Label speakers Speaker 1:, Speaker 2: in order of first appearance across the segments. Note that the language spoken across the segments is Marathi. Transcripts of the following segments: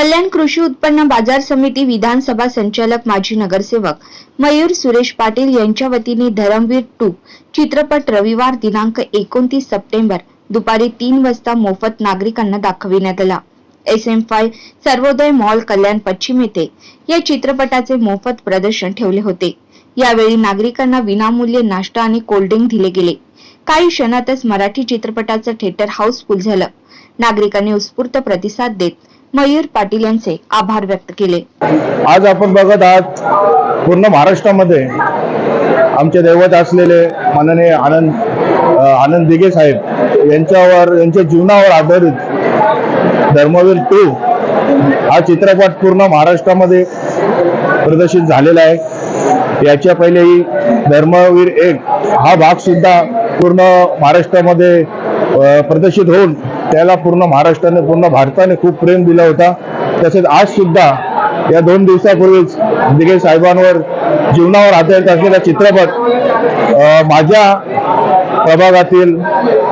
Speaker 1: कल्याण कृषी उत्पन्न बाजार समिती विधानसभा संचालक माजी नगरसेवक मयूर सुरेश पाटील यांच्या वतीने धरमवीर टू चित्रपट रविवार दिनांक एकोणतीस सप्टेंबर दुपारी तीन वाजता मोफत नागरिकांना दाखविण्यात आला. S M five Sarvodaya mall Kalyan पश्चिम येथे या चित्रपटाचे मोफत प्रदर्शन ठेवले होते. यावेळी नागरिकांना विनामूल्य नाश्ता आणि कोल्ड्रिंक दिले गेले. काही क्षणातच मराठी चित्रपटाचं थिएटर हाऊसफुल झालं. नागरिकांनी उत्स्फूर्त प्रतिसाद देत मयूर पाटील यांचे आभार व्यक्त केले.
Speaker 2: आज आपण बघत आहात पूर्ण महाराष्ट्रामध्ये आमचे दैवत असलेले माननीय आनंद आनंद दिघे साहेब यांच्यावर यांच्या जीवनावर आधारित धर्मवीर टू हा चित्रपट पूर्ण महाराष्ट्रामध्ये प्रदर्शित झालेला आहे. याच्या पहिलेही धर्मवीर एक हा भाग सुद्धा पूर्ण महाराष्ट्रामध्ये प्रदर्शित होऊन त्याला पूर्ण महाराष्ट्राने पूर्ण भारताने खूप प्रेम दिला होता. तसेच आज सुद्धा या दोन दिवसापूर्वीच दिगे साहेबांवर जीवनावर आधारित असलेला चित्रपट माझ्या प्रभागातील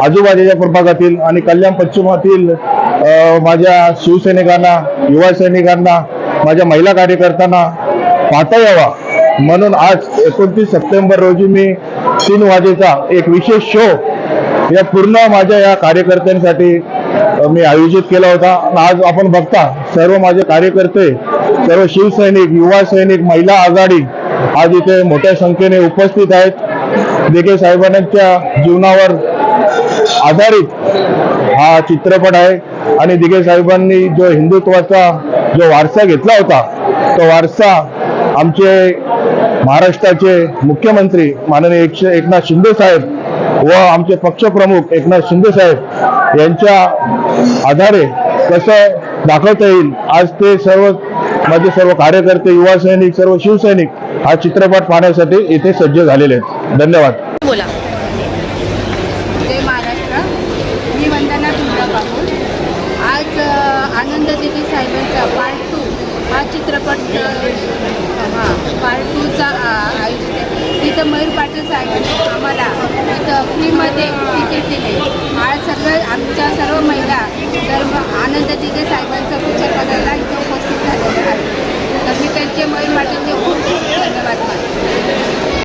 Speaker 2: आजूबाजूच्या प्रभागातील आणि कल्याण पश्चिमातील माझ्या शिवसैनिकांना युवा सैनिकांना माझ्या महिला कार्यकर्त्यांना पाहता यावा. म्हणून आज एकोणतीस सप्टेंबर रोजी मी तीन वाजेचा एक विशेष शो या पूर्ण माझ्या या कार्यकर्त्यांसाठी मी आयोजित केला होता. आणि आज आपण बघता सर्व माझे कार्यकर्ते सर्व शिवसैनिक युवा सैनिक महिला आघाडी आज इथे मोठ्या संख्येने उपस्थित आहेत. दिघे साहेबांच्या जीवनावर आधारित हा चित्रपट आहे. आणि दिघे साहेबांनी जो हिंदुत्वाचा जो वारसा घेतला होता तो वारसा आमचे महाराष्ट्राचे मुख्यमंत्री माननीय एकशे एकनाथ शिंदे साहेब व आमचे पक्षप्रमुख एकनाथ शिंदे साहेब यांच्या आधारे कसं दाखवता येईल? आज ते सर्व माझे सर्व कार्यकर्ते युवा सैनिक सर्व शिवसैनिक हा चित्रपट पाहण्यासाठी इथे सज्ज झालेले आहेत. धन्यवाद.
Speaker 3: बोला.
Speaker 4: जय महाराष्ट्र. मी वंदना तुमरा बाबूल आज आनंद दिदी साहेबांचा पार्ट टू हा चित्रपट हा पार्ट टूचा आयोजित इथं मयूर पाटील साहेबांनी आम्हाला इथं फ्रीमध्ये तिकीट दिले. आज सगळं आमच्या सर्व महिला तर आनंद दिदी साहेबांचं पिक्चर करायला इथं उपस्थित झालेलं आहे तर मी त्यांचे मयूर पाटीलचे